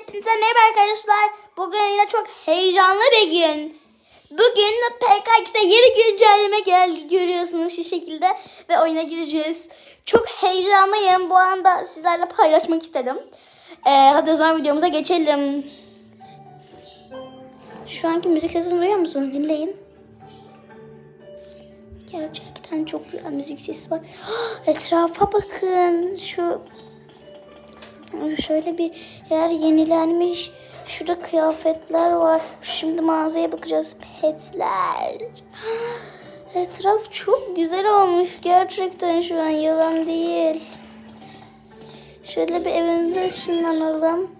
Hepinize merhaba arkadaşlar. Bugün yine çok heyecanlı bir gün. Bugün PKX'de yeni güncelleme geldi görüyorsunuz şu şekilde. Ve oyuna gireceğiz. Çok heyecanlıyım. Bu anda sizlerle paylaşmak istedim. Ee, hadi o zaman videomuza geçelim. Şu anki müzik sesini duyuyor musunuz? Dinleyin. Gerçekten çok güzel müzik sesi var. Etrafa bakın. Şu Şöyle bir yer yenilenmiş. Şurada kıyafetler var. Şimdi mağazaya bakacağız. Petler. Etraf çok güzel olmuş. Gerçekten şu an yalan değil. Şöyle bir evimize ışınlanalım.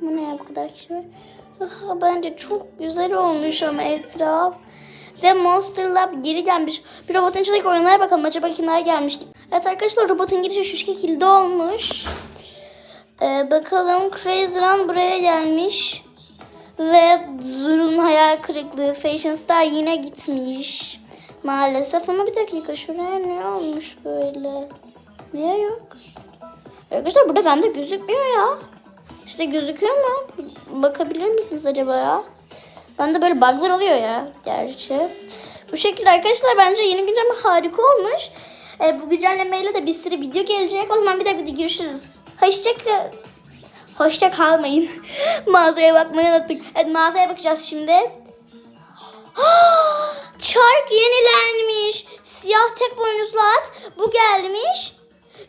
Bu ne ya bu kadar kişi var? Aha, bence çok güzel olmuş ama etraf. Ve Monster Lab geri gelmiş. Bir robotun içindeki oyunlara bakalım. Acaba kimler gelmiş? Evet arkadaşlar robotun girişi şu şekilde olmuş. Ee, bakalım Crazy Run buraya gelmiş. Ve Zur'un hayal kırıklığı. Fashion Star yine gitmiş. Maalesef ama bir dakika şuraya ne olmuş böyle? Niye yok? Arkadaşlar burada bende gözükmüyor ya. İşte gözüküyor mu? Bakabilir misiniz acaba ya? Bende böyle bug'lar oluyor ya gerçi. Bu şekilde arkadaşlar bence yeni güncelleme harika olmuş. Ee, bu güncellemeyle de bir sürü video gelecek. O zaman bir dakika görüşürüz. Hoşça kal. Hoşça kalmayın. mağazaya bakmayı unuttuk. Evet mağazaya bakacağız şimdi. Çark yenilenmiş. Siyah tek boynuzlu at. Bu gelmiş.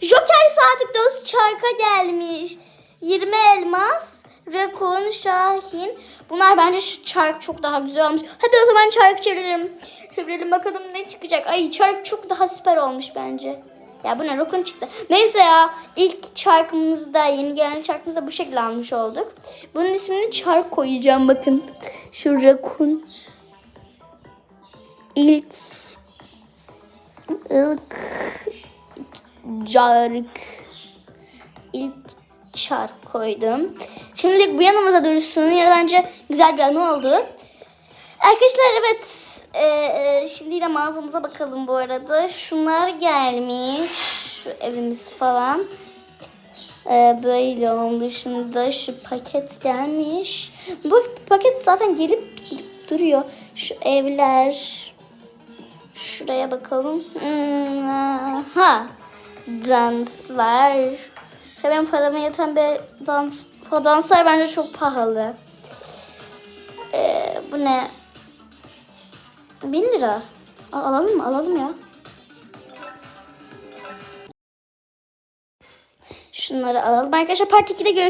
Joker saatlik dolusu çarka gelmiş. 20 elmas. Rakun, Şahin. Bunlar bence şu çark çok daha güzel olmuş. Hadi o zaman çark çevirelim. Çevirelim bakalım ne çıkacak. Ay çark çok daha süper olmuş bence. Ya bu ne Rakun çıktı. Neyse ya ilk çarkımızda yeni gelen çarkımızda bu şekilde almış olduk. Bunun ismini çark koyacağım bakın. Şu Rakun. İlk ilk çark ilk çark koydum. Şimdilik bu yanımıza dursun ya bence güzel bir anı oldu. Arkadaşlar evet e, e, şimdi yine mağazamıza bakalım bu arada. Şunlar gelmiş. Şu evimiz falan. E, böyle onun dışında şu paket gelmiş. Bu paket zaten gelip gidip duruyor. Şu evler. Şuraya bakalım. Hmm, ha. Danslar. İşte benim parama yeten bir dans. Danslar bence çok pahalı. Ee, bu ne? 1000 lira. Al- alalım mı? Alalım ya. Şunları alalım. Arkadaşlar part 2'de görüşürüz.